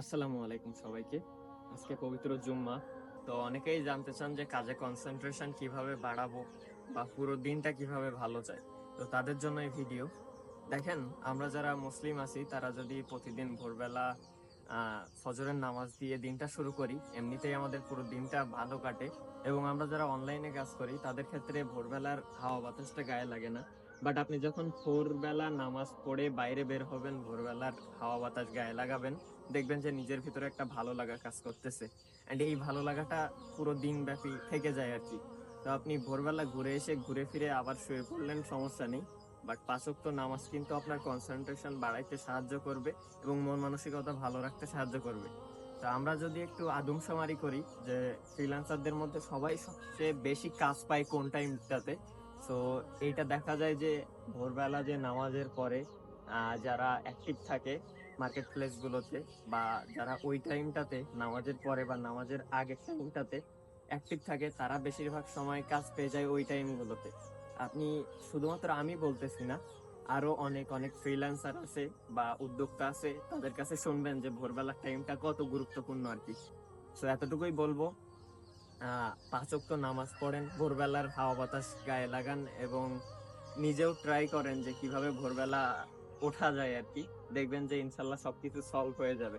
আসসালামু আলাইকুম সবাইকে। আজকে পবিত্র জুম্মা। তো অনেকেই জানতে চান যে কাজে কনসেন্ট্রেশন কীভাবে বাড়াবো বা পুরো দিনটা কীভাবে ভালো যায়। তো তাদের জন্য এই ভিডিও দেখেন, আমরা যারা মুসলিম আছি, তারা যদি প্রতিদিন ভোরবেলা ফজরের নামাজ দিয়ে দিনটা শুরু করি, এমনিতেই আমাদের পুরো দিনটা ভালো কাটে। এবং আমরা যারা অনলাইনে কাজ করি, তাদের ক্ষেত্রে ভোরবেলার হাওয়া বাতাসটা গায়ে লাগে না। বাট আপনি যখন ভোরবেলা নামাজ পড়ে বাইরে বের হবেন, ভোরবেলার হাওয়া বাতাস গায়ে লাগাবেন, দেখবেন যে নিজের ভিতরে একটা ভালো লাগা কাজ করতেছে। অ্যান্ড এই ভালো লাগাটা পুরো দিন ব্যাপী থেকে যায় আর কি। তো আপনি ভোরবেলা ঘুরে এসে ঘুরে ফিরে আবার শুয়ে পড়লেন, সমস্যা নেই। বাট পাঁচক তো নামাজ কিন্তু আপনার কনসেন্ট্রেশন বাড়াইতে সাহায্য করবে এবং মন মানসিকতা ভালো রাখতে সাহায্য করবে। তো আমরা যদি একটু আদমশুমারি করি যে ফ্রিল্যান্সারদের মধ্যে সবাই সবচেয়ে বেশি কাজ পায় কোন টাইমটাতে তো এইটা দেখা যায় যে ভোরবেলা যে নামাজের পরে যারা অ্যাক্টিভ থাকে মার্কেট প্লেস গুলোতে বা যারা ওই টাইমটাতে নামাজের পরে বা নামাজের আগের টাইমটাতে অ্যাক্টিভ থাকে, তারা বেশিরভাগ সময় কাজ পেয়ে যায় ওই টাইমগুলোতে আপনি শুধুমাত্র আমি বলতেছি না, আরও অনেক অনেক ফ্রিল্যান্সার আছে বা উদ্যোক্তা আছে, তাদের কাছে শুনবেন যে ভোরবেলার টাইমটা কত গুরুত্বপূর্ণ আর কি। তো এতটুকুই বলব। আহ, পাঁচ ওয়াক্ত নামাজ পড়েন, ভোরবেলার হাওয়া বাতাস গায়ে লাগান এবং নিজেও ট্রাই করেন যে কীভাবে ভোরবেলা ওঠা যায় আর কি। দেখবেন যে ইনশাল্লাহ সবকিছু সলভ হয়ে যাবে।